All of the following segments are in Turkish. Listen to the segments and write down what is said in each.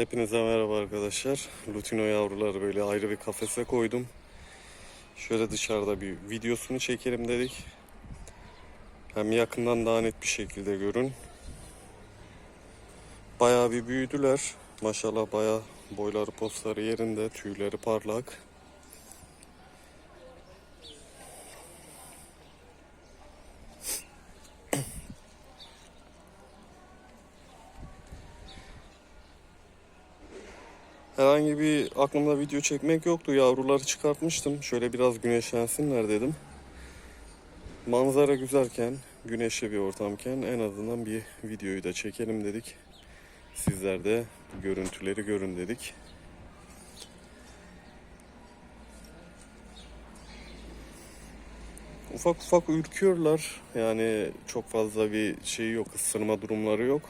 Hepinize merhaba arkadaşlar. Lutino yavruları böyle ayrı bir kafese koydum. Şöyle dışarıda bir videosunu çekelim dedik. Hem yakından daha net bir şekilde görün. Bayağı bir büyüdüler. Maşallah bayağı boyları postları yerinde, tüyleri parlak. Herhangi bir aklımda video çekmek yoktu. Yavruları çıkartmıştım. Şöyle biraz güneşlensinler dedim. Manzara güzelken, güneşli bir ortamken en azından bir videoyu da çekelim dedik. Sizler de bu görüntüleri görün dedik. Ufak ufak ürküyorlar. Yani çok fazla bir şey yok, ısırma durumları yok.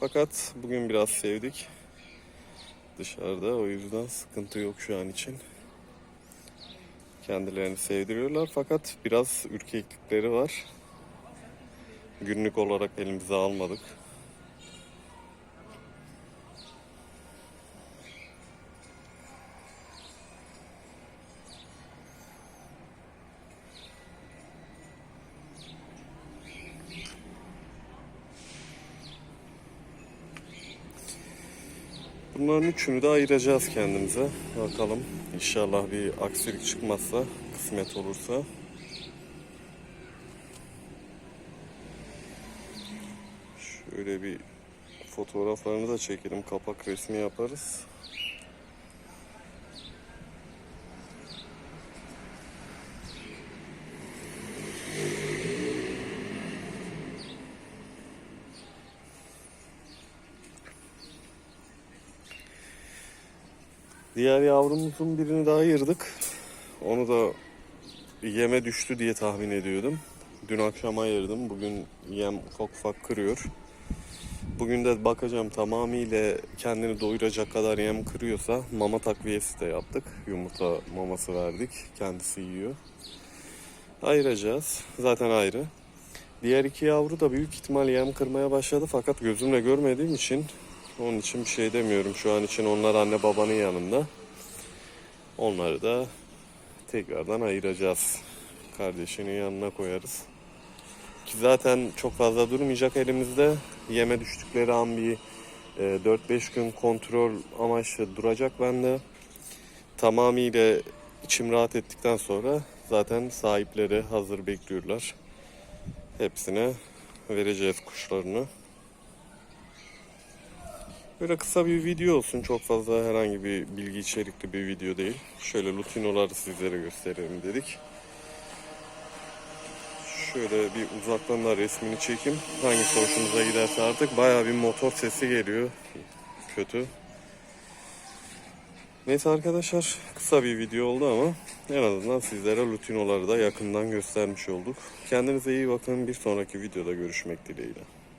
Fakat bugün biraz sevdik dışarıda. O yüzden sıkıntı yok şu an için. Kendilerini sevdiriyorlar fakat biraz ürkeklikleri var. Günlük olarak elimize almadık. Bunların üçünü de ayıracağız kendimize. Bakalım inşallah bir aksilik çıkmazsa, kısmet olursa. Şöyle bir fotoğraflarını da çekelim. Kapak resmi yaparız. Diğer yavrumuzun birini daha ayırdık. Onu da yeme düştü diye tahmin ediyordum. Dün akşam ayırdım. Bugün yem ufak ufak kırıyor. Bugün de bakacağım tamamıyla kendini doyuracak kadar yem kırıyorsa mama takviyesi de yaptık. Yumurta maması verdik. Kendisi yiyor. Ayıracağız. Zaten ayrı. Diğer iki yavru da büyük ihtimal yem kırmaya başladı fakat gözümle görmediğim için onun için bir şey demiyorum. Şu an için onlar anne babanın yanında. Onları da tekrardan ayıracağız. Kardeşinin yanına koyarız. Ki zaten çok fazla durmayacak elimizde. Yeme düştükleri an bir e, 4-5 gün kontrol amaçlı duracak bende. Tamamıyla içim rahat ettikten sonra zaten sahipleri hazır bekliyorlar. Hepsine vereceğiz kuşlarını. Böyle kısa bir video olsun. Çok fazla herhangi bir bilgi içerikli bir video değil. Şöyle lutinoları sizlere gösterelim dedik. Şöyle bir uzaktan da resmini çekeyim. Hangisi hoşunuza giderse artık. Baya bir motor sesi geliyor. Kötü. Neyse arkadaşlar kısa bir video oldu ama en azından sizlere lutinoları da yakından göstermiş olduk. Kendinize iyi bakın. Bir sonraki videoda görüşmek dileğiyle.